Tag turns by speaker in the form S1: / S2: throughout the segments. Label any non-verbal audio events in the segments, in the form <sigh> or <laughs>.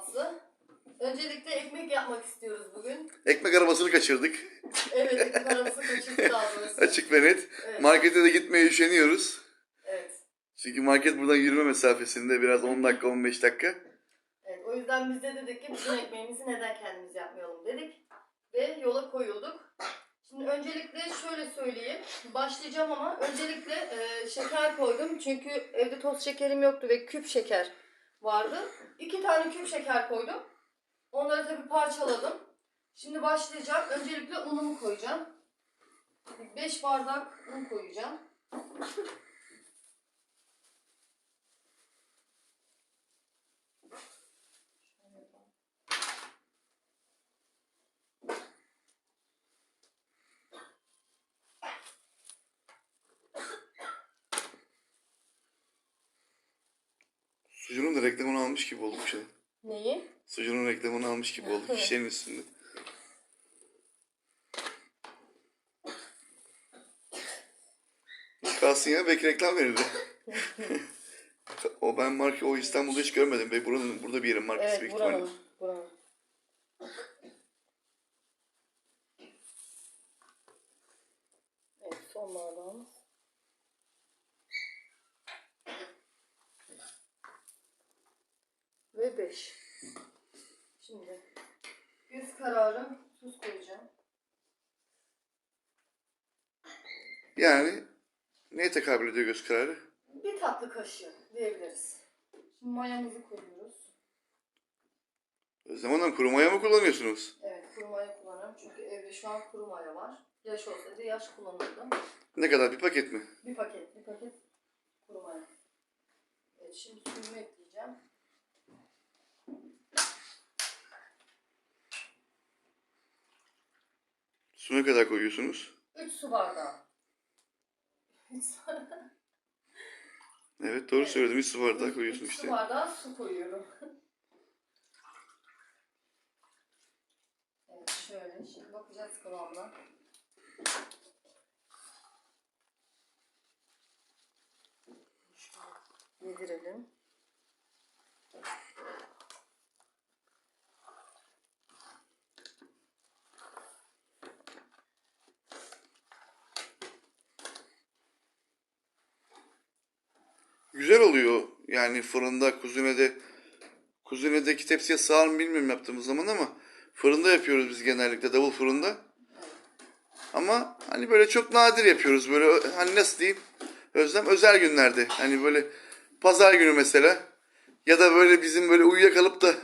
S1: kahvaltısı. Öncelikle ekmek yapmak istiyoruz bugün.
S2: Ekmek arabasını kaçırdık. <laughs>
S1: Evet, ekmek arabası kaçırdık daha doğrusu. <laughs>
S2: Açık ve net.
S1: Evet,
S2: Markete de gitmeye üşeniyoruz.
S1: evet.
S2: Çünkü market buradan yürüme mesafesinde biraz 10 dakika 15 dakika.
S1: Evet, o yüzden biz de dedik ki bugün ekmeğimizi neden kendimiz yapmayalım dedik. Ve yola koyulduk. Şimdi öncelikle şöyle söyleyeyim. Başlayacağım ama öncelikle e, şeker koydum. Çünkü evde toz şekerim yoktu ve küp şeker vardı. İki tane küp şeker koydum. Onları tabii parçaladım. Şimdi başlayacağım. Öncelikle unumu koyacağım. 5 bardak un koyacağım.
S2: Sucunun da reklamını almış gibi olduk şu an.
S1: Neyi?
S2: Sucunun reklamını almış gibi olduk şişenin üstünde. Kalsın ya belki reklam verirdi. <laughs> o ben marka o İstanbul'da hiç görmedim. Ve buranın burada bir yerin markası
S1: Evet
S2: büyük ihtimalle.
S1: buranın. buranın. Evet son bardağımız. Ve 5. Şimdi göz kararı tuz koyacağım.
S2: Yani neye tekabül ediyor göz kararı?
S1: Bir tatlı kaşığı diyebiliriz. Şimdi mayamızı koyuyoruz.
S2: Hanım kuru maya mı kullanıyorsunuz?
S1: Evet kuru maya kullanıyorum çünkü evde şu an kuru maya var. Yaş olsaydı yaş kullanırdım.
S2: Ne kadar bir paket mi?
S1: Bir paket, bir paket kuru maya. Evet, şimdi suyumu ekleyeceğim.
S2: Su ne kadar koyuyorsunuz?
S1: 3 su bardağı. Üç su bardağı.
S2: Evet doğru
S1: Evet.
S2: söyledim. Bir su bardağı koyuyorsun
S1: üç
S2: işte.
S1: su bardağı su koyuyorum. evet şöyle, şimdi bakacağız kıvamına. Yedirelim.
S2: Güzel oluyor yani fırında kuzinede kuzinedeki tepsiye sığar mı bilmiyorum yaptığımız zaman ama fırında yapıyoruz biz genellikle davul fırında. Ama hani böyle çok nadir yapıyoruz böyle hani nasıl diyeyim Özlem özel günlerde hani böyle pazar günü mesela ya da böyle bizim böyle uyuyakalıp da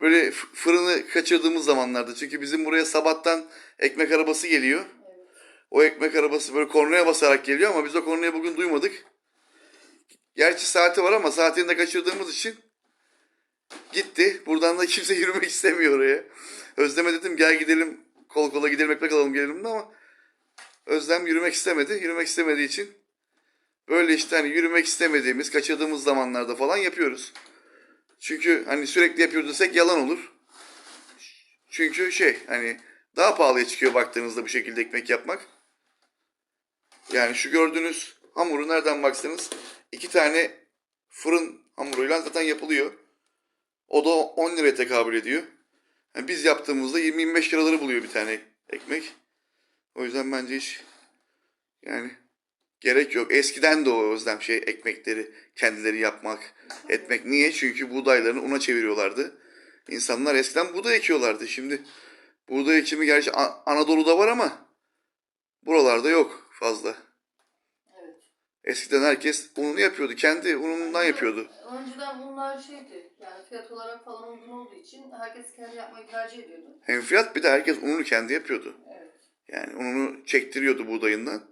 S2: böyle fırını kaçırdığımız zamanlarda çünkü bizim buraya sabahtan ekmek arabası geliyor. O ekmek arabası böyle kornaya basarak geliyor ama biz o kornayı bugün duymadık. Gerçi saati var ama saatini de kaçırdığımız için gitti. Buradan da <laughs> kimse yürümek istemiyor oraya. Özlem'e dedim gel gidelim kol kola gidelim ekmek alalım gelelim de ama Özlem yürümek istemedi. Yürümek istemediği için böyle işte hani yürümek istemediğimiz, kaçırdığımız zamanlarda falan yapıyoruz. Çünkü hani sürekli yapıyor desek yalan olur. Çünkü şey hani daha pahalıya çıkıyor baktığınızda bu şekilde ekmek yapmak. Yani şu gördüğünüz hamuru nereden baksanız iki tane fırın hamuruyla zaten yapılıyor. O da 10 liraya tekabül ediyor. Yani biz yaptığımızda 20-25 liraları buluyor bir tane ekmek. O yüzden bence hiç yani gerek yok. Eskiden de o özlem şey ekmekleri kendileri yapmak, etmek. Niye? Çünkü buğdaylarını una çeviriyorlardı. İnsanlar eskiden buğday ekiyorlardı. Şimdi buğday ekimi gerçi Anadolu'da var ama buralarda yok fazla. Eskiden herkes ununu yapıyordu. Kendi unundan yapıyordu.
S1: Önceden bunlar şeydi, yani fiyat olarak falan uygun olduğu için herkes kendi yapmayı tercih ediyordu.
S2: Hem fiyat bir de herkes ununu kendi yapıyordu.
S1: Evet.
S2: Yani ununu çektiriyordu buğdayından.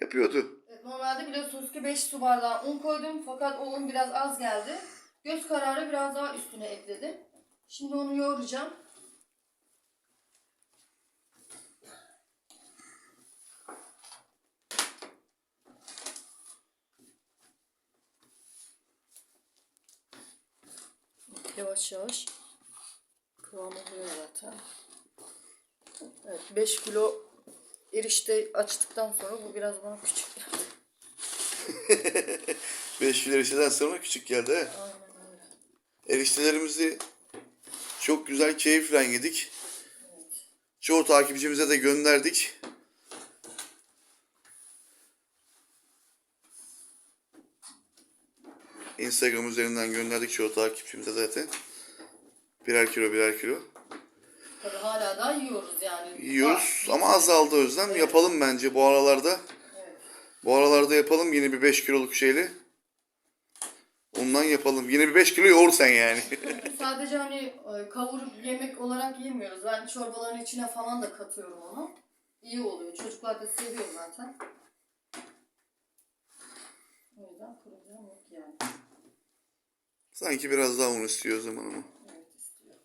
S2: Yapıyordu.
S1: Evet, Normalde biliyorsunuz ki 5 su bardağı un koydum fakat o un biraz az geldi. Göz kararı biraz daha üstüne ekledim. Şimdi onu yoğuracağım. Yavaş yavaş kıvamı buluyor zaten. Evet 5 kilo erişte açtıktan sonra bu biraz bana küçük geldi. <laughs>
S2: 5 kilo erişteden sonra küçük geldi he.
S1: Aynen öyle.
S2: Eriştelerimizi çok güzel keyifle yedik. Çoğu takipçimize de gönderdik. Instagram üzerinden gönderdik çoğu takipçimize zaten. Birer kilo birer kilo.
S1: Tabii hala da yiyoruz yani.
S2: Yiyoruz ama azaldı Özlem. Yapalım bence bu aralarda.
S1: Evet.
S2: Bu aralarda yapalım yine bir 5 kiloluk şeyle. Ondan yapalım. Yine bir 5 kilo yoğur sen yani.
S1: Sadece hani e, kavurup yemek olarak yemiyoruz. Ben çorbaların içine falan da katıyorum onu. İyi oluyor. Çocuklar da seviyor zaten. O yüzden problem yok yani.
S2: Sanki biraz daha un istiyor o zaman ama.
S1: Evet istiyor.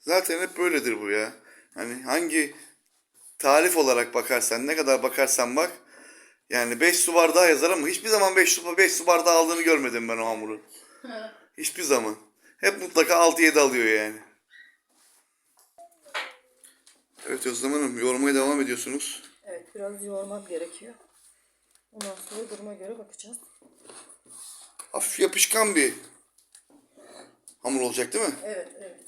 S2: Zaten hep böyledir bu ya. Hani hangi tarif olarak bakarsan, ne kadar bakarsan bak. Yani 5 su bardağı yazar ama hiçbir zaman 5 su, 5 su bardağı aldığını görmedim ben o hamuru. <laughs> Hiçbir zaman. Hep mutlaka 6-7 alıyor yani. Evet Özlem Hanım yoğurmaya devam ediyorsunuz.
S1: Evet biraz yoğurmam gerekiyor. Ondan sonra duruma göre bakacağız.
S2: Hafif yapışkan bir hamur olacak değil mi?
S1: Evet evet.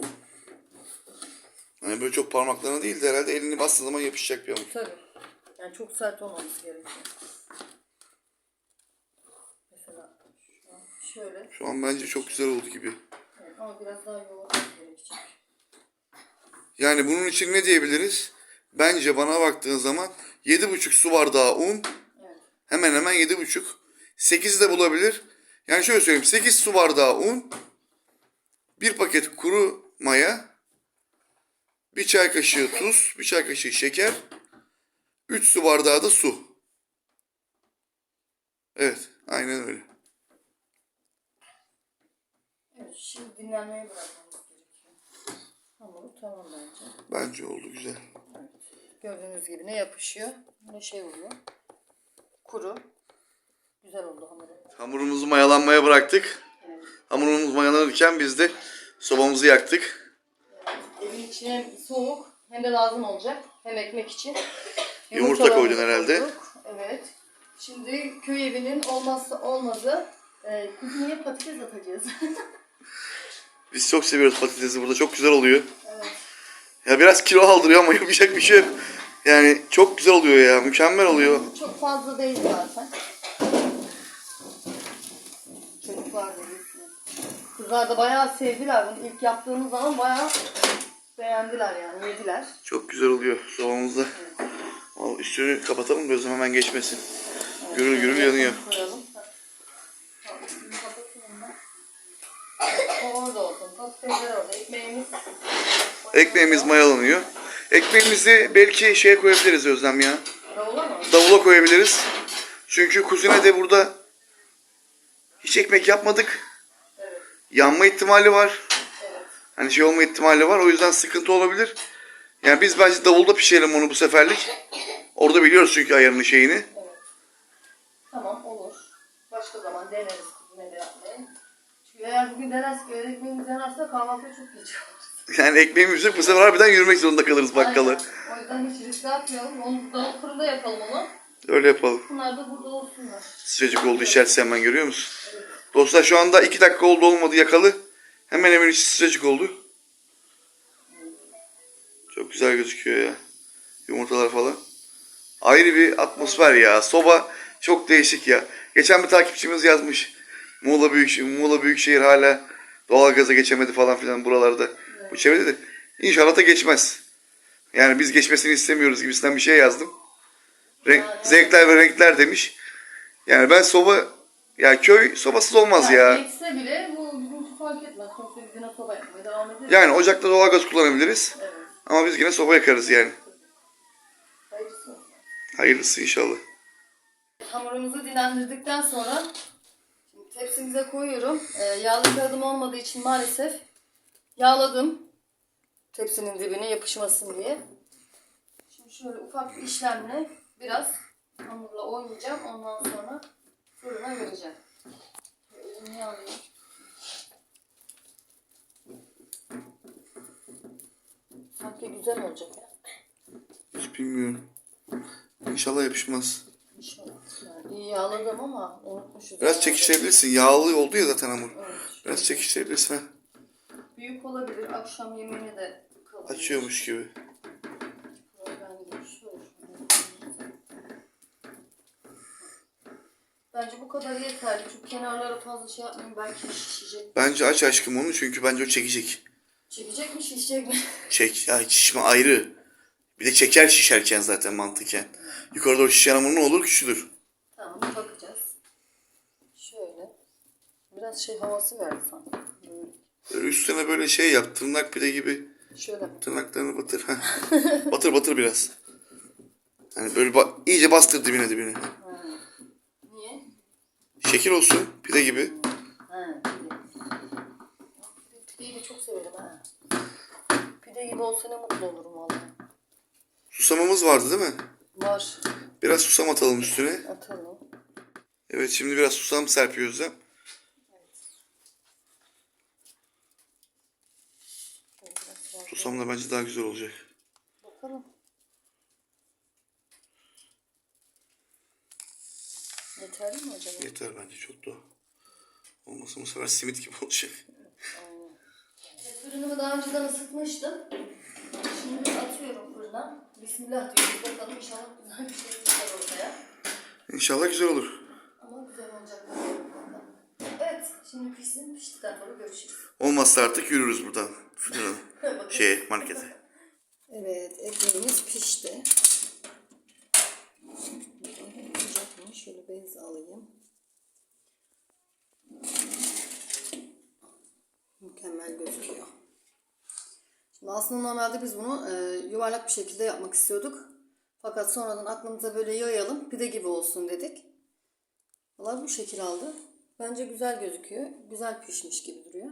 S2: Hani böyle çok parmaklarına değil de herhalde elini bastığı zaman yapışacak bir hamur.
S1: Tabii. Yani çok sert olmaması gerekiyor. Mesela şu an şöyle.
S2: Şu an bence çok güzel oldu gibi.
S1: Evet, ama biraz daha yoğurmam gerekecek.
S2: Yani bunun için ne diyebiliriz? Bence bana baktığın zaman 7,5 su bardağı un
S1: Evet.
S2: hemen hemen 7,5. 8 de bulabilir. Yani şöyle söyleyeyim 8 su bardağı un, bir paket kuru maya, bir çay kaşığı tuz, bir çay kaşığı şeker, 3 su bardağı da su. Evet, aynen öyle.
S1: Evet, şimdi dinlenmeye bırakmamız gerekiyor. Hamuru tamam bence.
S2: Bence oldu güzel.
S1: Evet. Gördüğünüz gibi ne yapışıyor ne şey oluyor. Kuru. Güzel oldu hamuru.
S2: Hamurumuzu mayalanmaya bıraktık.
S1: Evet.
S2: Hamurumuz mayalanırken biz de sobamızı yaktık.
S1: Evin içi hem soğuk hem de lazım olacak. Hem ekmek için.
S2: Yumurta koydun herhalde.
S1: koyduk. Evet. Şimdi köy evinin olmazsa olmazı e, patates atacağız. <laughs>
S2: Biz çok seviyoruz patatesi burada. Çok güzel oluyor.
S1: evet.
S2: Ya biraz kilo aldırıyor ama yapacak bir şey yok. Yani çok güzel oluyor ya. Mükemmel oluyor.
S1: Çok fazla değil zaten. Çocuklar da yesin. Kızlar da bayağı sevdiler bunu. İlk yaptığımız zaman bayağı beğendiler yani. Yediler.
S2: Çok güzel oluyor sobamızda. Al üstünü kapatalım gözüm hemen geçmesin. Gürül gürül yanıyor.
S1: Koyalım. Ekmeğimiz
S2: mayalanıyor. Ekmeğimizi belki şeye koyabiliriz Özlem ya.
S1: Davula mı?
S2: Davula koyabiliriz. Çünkü kuzine de burada hiç ekmek yapmadık.
S1: Evet.
S2: Yanma ihtimali var.
S1: Evet.
S2: Hani şey olma ihtimali var. O yüzden sıkıntı olabilir. Yani biz bence davulda pişirelim onu bu seferlik. Orada biliyoruz çünkü ayarını şeyini.
S1: Evet. Tamam olur. Başka zaman deneriz yine de yapmayı. Çünkü eğer bugün denersek, eğer ekmeğimiz yanarsa kahvaltıya çok geç oluruz. <laughs>
S2: Yani ekmeğimiz yok. Bu sefer harbiden yürümek zorunda kalırız bakkala.
S1: Aynen. O yüzden hiç risk atmayalım. Onu da fırında yapalım onu.
S2: Öyle yapalım.
S1: Bunlar da burada olsunlar.
S2: Sıcacık oldu içerisi hemen görüyor musun? Dostlar şu anda 2 dakika oldu olmadı yakalı. Hemen hemen içi sıcacık oldu. Çok güzel gözüküyor ya. Yumurtalar falan. Ayrı bir atmosfer ya. Soba çok değişik ya. Geçen bir takipçimiz yazmış. Muğla Büyük Muğla Büyükşehir hala doğalgaza geçemedi falan filan buralarda. Bu çevrede de inşallah da geçmez. Yani biz geçmesini istemiyoruz gibisinden bir şey yazdım. Renk, zevkler ve renkler demiş. Yani ben soba ya köy sobasız olmaz
S1: Yani
S2: ya.
S1: Geçse bile bu bizim fark etmez. Sonuçta biz yine soba yapmaya devam ederiz.
S2: Yani ocakta doğalgaz kullanabiliriz.
S1: Evet.
S2: Ama biz yine soba yakarız yani.
S1: Hayırlısı.
S2: Hayırlısı inşallah.
S1: Hamurumuzu dinlendirdikten sonra tepsimize koyuyorum. Ee, yağlı kağıdım olmadığı için maalesef yağladım. Tepsinin dibine yapışmasın diye. Şimdi şöyle ufak bir işlemle biraz hamurla oynayacağım. Ondan sonra fırına vereceğim. Elimi alayım. Sanki güzel olacak ya.
S2: Hiç bilmiyorum. İnşallah yapışmaz.
S1: İnşallah. Yani iyi yağladım ama unutmuşuz.
S2: Biraz çekiştirebilirsin. Yağlı oldu ya zaten hamur.
S1: Evet.
S2: Biraz çekiştirebilirsin. ha.
S1: Büyük olabilir. Akşam yemeğine de kalır.
S2: Açıyormuş gibi.
S1: Bence bu kadar yeterli. Çünkü kenarlara fazla şey yapmayın. Belki şişecek.
S2: Bence aç aşkım onu çünkü bence o çekecek.
S1: Çekecek mi şişecek mi?
S2: Çek. Ya şişme ayrı. Bir de çeker şişerken zaten mantıken. Yukarıda o şişen hamur ne olur küçülür.
S1: tamam bakacağız. Şöyle. Biraz şey havası verdi sanki. Böyle.
S2: Böyle üstüne böyle şey yap. Tırnak pide gibi.
S1: Şöyle.
S2: Tırnaklarını batır. ha. <laughs> batır batır biraz. Hani böyle ba- iyice bastır dibine dibine.
S1: Ha. Niye?
S2: Şekil olsun. Pide gibi.
S1: Ha, pide. Pideyi de çok severim ha. Pide gibi olsa ne mutlu olurum vallahi.
S2: Susamamız vardı değil mi?
S1: Var.
S2: Biraz susam atalım üstüne.
S1: Atalım.
S2: Evet şimdi biraz susam serpiyoruz da.
S1: Daha-
S2: Susamla bence daha güzel olacak.
S1: Bakalım. Yeterli mi acaba?
S2: Yeter bence çok da. Olmasa bu sefer simit gibi olacak.
S1: Fırınımı daha önceden ısıtmıştım. Şimdi atıyorum fırına. Bismillah diyoruz. Bakalım inşallah güzel bir şey çıkar ortaya.
S2: İnşallah güzel olur.
S1: Ama güzel olacak. Evet. Şimdi pişsin. Piştikten sonra görüşürüz.
S2: Olmazsa artık yürürüz buradan. Fırına. <laughs> Şey markete.
S1: Evet, ekmeğimiz pişti. Olacak mı? Şöyle bez alayım. Mükemmel gözüküyor. Şimdi aslında normalde biz bunu e, yuvarlak bir şekilde yapmak istiyorduk. Fakat sonradan aklımıza böyle yayalım, pide gibi olsun dedik. Valla bu şekil aldı. Bence güzel gözüküyor. Güzel pişmiş gibi duruyor.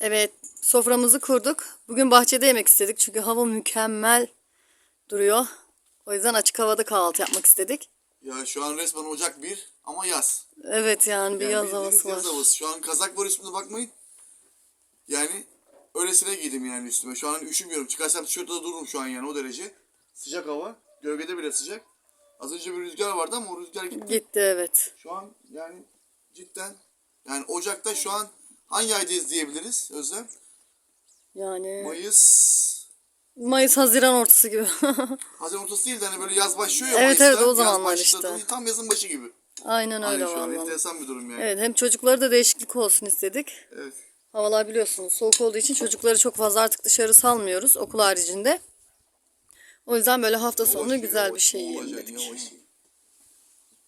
S1: Evet, soframızı kurduk. Bugün bahçede yemek istedik çünkü hava mükemmel duruyor. O yüzden açık havada kahvaltı yapmak istedik.
S2: Ya şu an resmen Ocak 1 ama yaz.
S1: Evet yani bir
S2: Yani
S1: yaz havası var.
S2: yaz havası. Şu an kazak var üstümde bakmayın. Yani öylesine giydim yani üstüme. Şu an üşümüyorum. Çıkarsam tişörtte dururum şu an yani o derece. Sıcak hava. Gölgede bile sıcak. Az önce bir rüzgar vardı ama o rüzgar gitti.
S1: Gitti evet.
S2: Şu an yani cidden yani Ocak'ta şu an hangi aydayız diyebiliriz Özlem?
S1: Yani
S2: Mayıs
S1: Mayıs Haziran ortası gibi. <laughs>
S2: Haziran ortası değil de hani böyle yaz başlıyor ya
S1: Evet,
S2: Mayıs'ta.
S1: evet, o zamanlar işte.
S2: Tam yazın başı gibi.
S1: Aynen öyle
S2: Aynen şu an
S1: vallahi.
S2: enteresan bir durum yani.
S1: Evet hem çocuklara da değişiklik olsun istedik.
S2: Evet.
S1: Havalar biliyorsunuz soğuk olduğu için çocukları çok fazla artık dışarı salmıyoruz okul haricinde. O yüzden böyle hafta sonu güzel bir şey yiyelim dedik.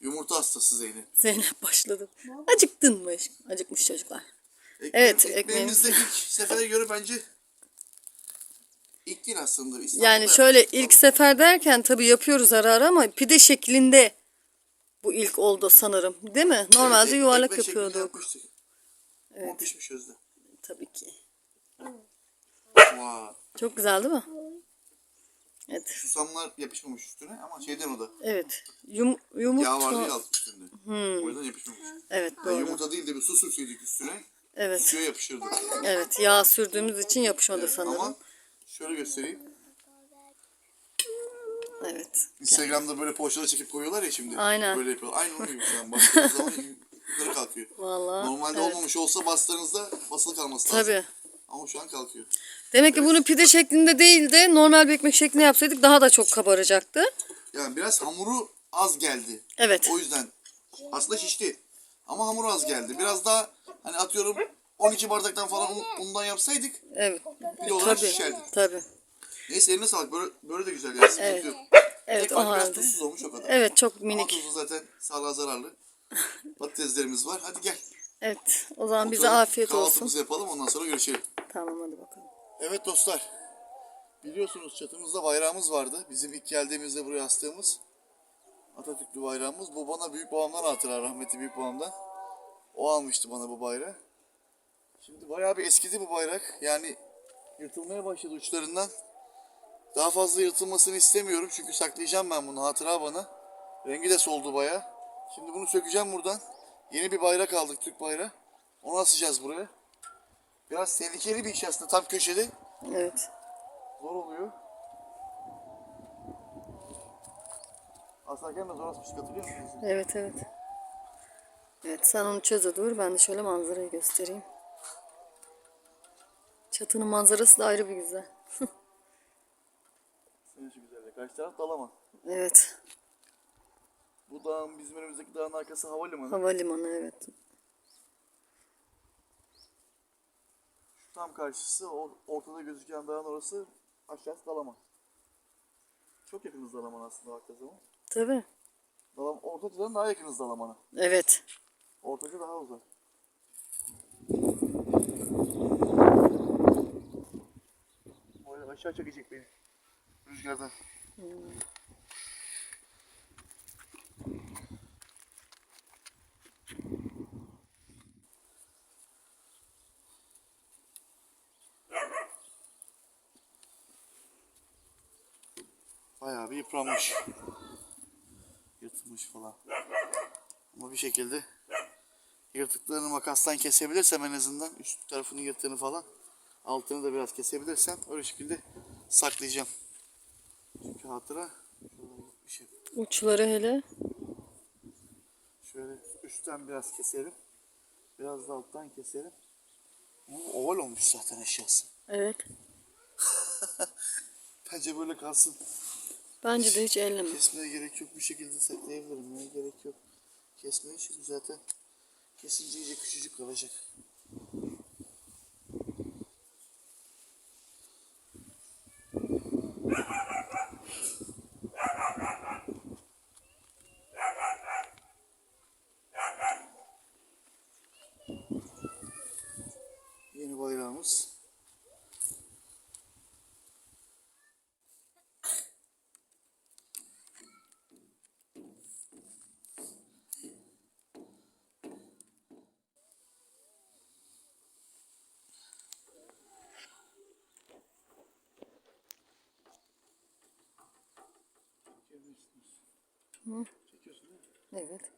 S2: Yumurta hastası Zeynep.
S1: Zeynep başladı. Acıktın mı? Acıkmış çocuklar.
S2: Ekmeğim-
S1: Evet,
S2: ekmeğimiz de ilk sefere göre bence ilk değil aslında. İstanbul'da
S1: Yani şöyle
S2: yaptık.
S1: ilk sefer derken tabii yapıyoruz ara ara ama pide şeklinde bu ilk oldu sanırım. Değil mi? Normalde
S2: Evet,
S1: yuvarlak
S2: ekmek
S1: yapıyorduk.
S2: yapmıştık. Ama pişmiş Özlem.
S1: Tabii ki.
S2: Vay.
S1: Çok güzel değil mi? Evet.
S2: Susamlar yapışmamış üstüne ama şeyden o da.
S1: Evet. Yum, yumurta.
S2: Yağ vardı ya alt üstünde. O yüzden yapışmamış.
S1: Evet
S2: Yani
S1: doğru.
S2: yumurta değil de bir su sürseydik üstüne.
S1: Evet.
S2: Suya yapışırdı.
S1: Evet. Yağ sürdüğümüz için yapışmadı sanırım.
S2: Ama şöyle göstereyim.
S1: Evet.
S2: Instagram'da böyle poğaçaları çekip koyuyorlar ya şimdi.
S1: Aynen.
S2: Böyle yapıyorlar. Aynı onun gibi şu an. Bastığınız zaman <laughs> yukarı kalkıyor.
S1: Vallahi.
S2: Normalde
S1: evet.
S2: olmamış olsa bastığınızda basılı kalması lazım.
S1: Tabii.
S2: Ama şu an kalkıyor.
S1: Demek ki bunu pide şeklinde değil de normal bir ekmek şeklinde yapsaydık daha da çok kabaracaktı.
S2: Yani biraz hamuru az geldi.
S1: Evet.
S2: O yüzden aslında şişti. Ama hamuru az geldi. Biraz daha hani atıyorum 12 bardaktan falan un- undan yapsaydık
S1: Evet.
S2: bir olarak
S1: Tabii.
S2: şişerdi.
S1: Tabii.
S2: Neyse eline sağlık. Böyle, böyle de güzel. Sıkıntı
S1: Evet.
S2: yok.
S1: Evet
S2: Tek
S1: o halde.
S2: tuzsuz olmuş o kadar.
S1: Evet çok
S2: Ama
S1: minik.
S2: tuzlu zaten sağlığa zararlı. Patateslerimiz var. Hadi gel.
S1: Evet. O zaman bize
S2: Oturalım,
S1: afiyet olsun.
S2: Kahvaltımızı yapalım ondan sonra görüşelim.
S1: Tamam hadi bakalım.
S2: Evet dostlar. Biliyorsunuz çatımızda bayrağımız vardı. Bizim ilk geldiğimizde buraya astığımız Atatürklü bayrağımız. Bu bana büyük babamdan hatıra rahmetli büyük babamdan. O almıştı bana bu bayrağı. Şimdi bayağı bir eskidi bu bayrak. Yani yırtılmaya başladı uçlarından. Daha fazla yırtılmasını istemiyorum çünkü saklayacağım ben bunu hatıra bana. Rengi de soldu baya. Şimdi bunu sökeceğim buradan. Yeni bir bayrak aldık Türk bayrağı. Onu asacağız buraya. Biraz tehlikeli bir iş aslında tam köşede.
S1: Evet.
S2: Zor oluyor. Asarken de zor asmıştık hatırlıyor musunuz?
S1: Evet evet. Evet sen onu çöze dur. Ben de şöyle manzarayı göstereyim. Çatının manzarası da ayrı bir güzel. <laughs>
S2: Senin için güzel. Karşı taraf Dalaman.
S1: Evet.
S2: Bu dağın bizim önümüzdeki dağın arkası havalimanı.
S1: Havalimanı evet.
S2: Şu tam karşısı o ortada gözüken dağın orası aşağısı Dalaman. Çok yakınız Dalaman aslında baktığı zaman.
S1: Tabii.
S2: Dalam, Ortaca'dan daha yakınız Dalaman'a.
S1: Evet.
S2: Ortaca daha uzak. Aşağı çekecek beni. Rüzgardan. Bayağı bir yıpranmış. Yırtılmış falan. Ama bir şekilde yırtıklarını makastan kesebilirsem en azından üst tarafının yırtığını falan altını da biraz kesebilirsem öyle şekilde saklayacağım. Çünkü hatıra.
S1: Uçları hele.
S2: Şöyle üstten biraz keserim. Biraz da alttan keserim. Bu oval olmuş zaten aşağısı.
S1: Evet. <laughs>
S2: Bence böyle kalsın.
S1: Bence de hiç elleme.
S2: Kesmeye gerek yok. Bir şekilde saklayabilirim. Ya. Gerek yok. Kesmeye çünkü zaten kesince iyice küçücük kalacak. Yeni bayrağımız.
S1: Hı.
S2: Çekiyorsun değil mi?
S1: Evet.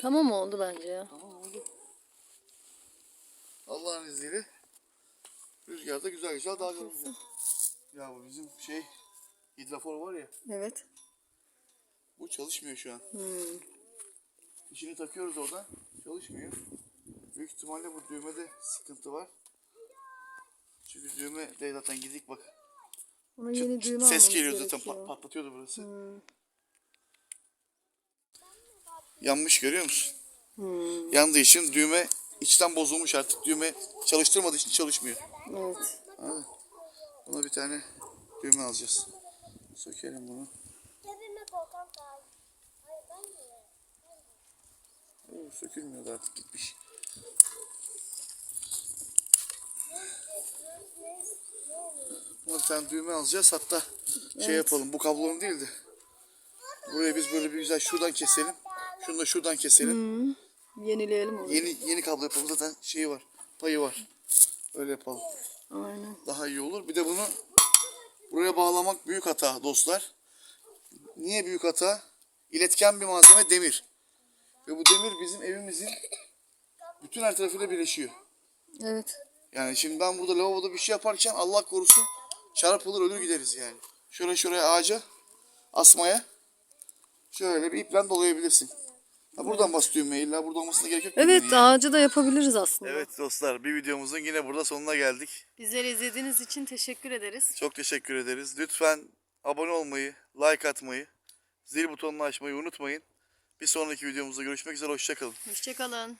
S1: Tamam oldu bence ya.
S2: Tamam oldu. Allah'ın izniyle rüzgarda güzel güzel dalgalanacak. Ya bu bizim şey hidrafor var ya
S1: Evet.
S2: bu çalışmıyor şu an.
S1: Hmm.
S2: İçini takıyoruz orada çalışmıyor. Büyük ihtimalle bu düğmede sıkıntı var. Çünkü düğme de zaten gidik bak.
S1: Ona yeni düğme
S2: ses
S1: almamız
S2: geliyor zaten
S1: gerekiyor.
S2: pat- patlatıyordu burası.
S1: Hmm.
S2: Yanmış görüyor musun?
S1: Hmm.
S2: Yandığı için düğme içten bozulmuş artık. Düğme çalıştırmadığı için çalışmıyor.
S1: Evet.
S2: Buna bir tane düğme alacağız. Sökelim bunu.
S3: Cebime daha iyi. Hayır ben de.
S2: Oo, sökülmüyor da artık gitmiş. Buna bir tane düğme alacağız. Hatta şey yapalım. Bu kablonun değil de. Burayı biz böyle bir güzel şuradan keselim. Şunu da şuradan keselim.
S1: Hmm. Yenileyelim onu.
S2: Yeni yeni kablo yapalım. Zaten şeyi var. Payı var. Öyle yapalım.
S1: Aynen.
S2: Daha iyi olur. Bir de bunu buraya bağlamak büyük hata dostlar. Niye büyük hata? İletken bir malzeme demir. Ve bu demir bizim evimizin bütün her tarafıyla birleşiyor.
S1: Evet.
S2: Yani şimdi ben burada lavaboda bir şey yaparken Allah korusun çarpılır ölür gideriz yani. Şöyle şuraya ağaca asmaya şöyle bir iple dolayabilirsin. Ha buradan bas düğmeye illa burada olmasına gerek yok.
S1: Evet
S2: yani.
S1: ağacı da yapabiliriz aslında.
S2: Evet dostlar bir videomuzun yine burada sonuna geldik.
S1: Bizleri izlediğiniz için teşekkür ederiz.
S2: Çok teşekkür ederiz. Lütfen abone olmayı, like atmayı, zil butonunu açmayı unutmayın. Bir sonraki videomuzda görüşmek üzere. Hoşçakalın.
S1: Hoşçakalın.